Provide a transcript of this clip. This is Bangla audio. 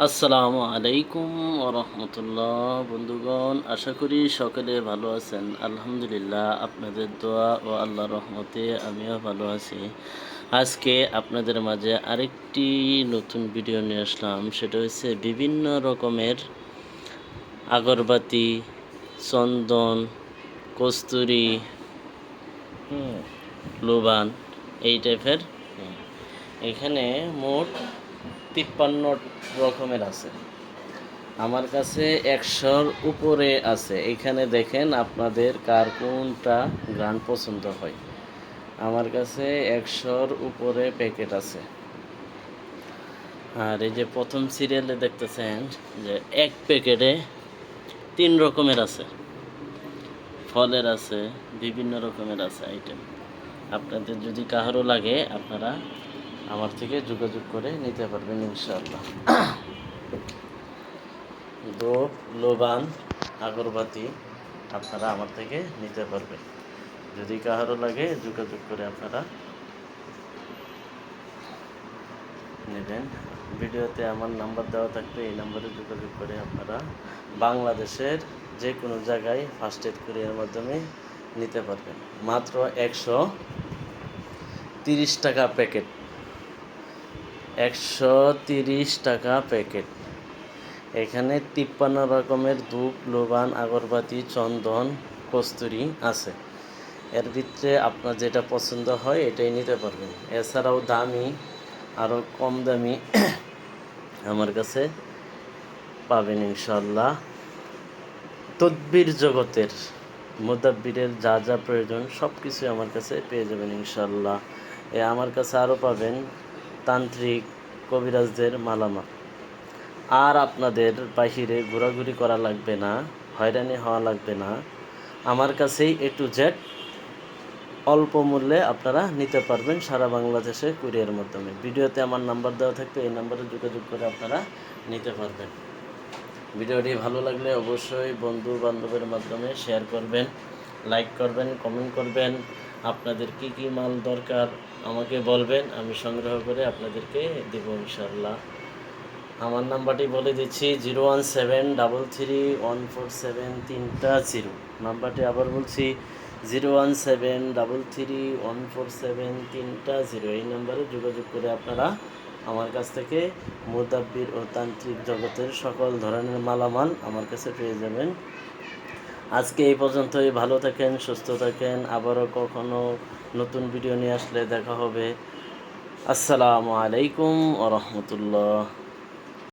আসসালামু আলাইকুম রহমতুল্লাহ। বন্ধুগণ, আশা করি সকলে ভালো আছেন। আলহামদুলিল্লাহ, আপনাদের দোয়া ও আল্লাহ রহমতে আমিও ভালো আছি। আজকে আপনাদের মাঝে আরেকটি নতুন ভিডিও নিয়ে আসলাম। সেটা হচ্ছে বিভিন্ন রকমের আগরবাতি, চন্দন, কস্তুরি লোবান, এই টাইপের এখানে মোট তিপ্পান্ন রকমের আছে। আমার কাছে একশোর উপরে আছে। এখানে দেখেন আপনাদের কার কোনটা গান পছন্দ হয়। আমার কাছে একশোর উপরে প্যাকেট আছে। আর এই যে প্রথম সিরিয়ালে দেখতেছেন যে এক প্যাকেটে তিন রকমের আছে। ফলের আছে, বিভিন্ন রকমের আছে আইটেম। আপনাদের যদি কাহারও লাগে, আপনারা আমার থেকে যোগাযোগ করে নিতে পারবেন ইনশাআল্লাহ। দোপ, লোবান, আগরবাতি আপনারা আমার থেকে নিতে পারবেন। যদি কাহারও লাগে যোগাযোগ করে আপনারা নেবেন। ভিডিওতে আমার নাম্বার দেওয়া থাকবে, এই নাম্বারে যোগাযোগ করে আপনারা বাংলাদেশের যে কোনো জায়গায় ফার্স্ট এড কুরিয়ার মাধ্যমে নিতে পারবেন। মাত্র একশো তিরিশ টাকা প্যাকেট। একশো তিরিশ টাকা প্যাকেট। এখানে তিপ্পান্ন রকমের ধূপ, লোবান, আগরবাতি, চন্দন, কস্তুরি আছে। এর ভিতরে আপনার যেটা পছন্দ হয় এটাই নিতে পারবেন। এছাড়াও দামি, আরও কম দামি আমার কাছে পাবেন ইনশাল্লাহ তদ্বির জগতের মুদাব্বিরের যা যা প্রয়োজন সব কিছুই আমার কাছে পেয়ে যাবেন ইনশাল্লাহ এ আমার কাছে আরও পাবেন তান্ত্রিক কবিরাজদের মালামাল। আর আপনাদের বাহিরে ঘোরাঘুরি করা লাগবে না, হয়রানি হওয়া লাগবে না। আমার কাছেই এ টু জেড অল্প মূল্যে আপনারা নিতে পারবেন সারা বাংলাদেশে কুরিয়ার মাধ্যমে। ভিডিওতে আমার নাম্বার দেওয়া থাকবে, এই নাম্বারে যোগাযোগ করে আপনারা নিতে পারবেন। ভিডিওটি ভালো লাগলে অবশ্যই বন্ধু বান্ধবের মাধ্যমে শেয়ার করবেন লাইক করবেন কমেন্ট করবেন। আপনাদের কি কি মাল দরকার আমাকে বলবেন, আমি সংগ্রহ করে আপনাদেরকে দেব ইনশাল্লাহ আমার নাম্বারটি বলে দিচ্ছি, zero one seven double three one four seven তিনটা জিরো। নাম্বারটি আবার বলছি, zero one seven double three one four seven তিনটা জিরো। এই নাম্বারে যোগাযোগ করে আপনারা আমার কাছ থেকে মুদাব্বির ও তান্ত্রিক জগতের সকল ধরনের মালামাল আমার কাছে পেয়ে যাবেন। আজকে এই পর্যন্তই। ভালো থাকেন, সুস্থ থাকেন। আবারও কখনো নতুন ভিডিও নিয়ে আসলে দেখা হবে। আসসালামু আলাইকুম রহমতুল্লাহ।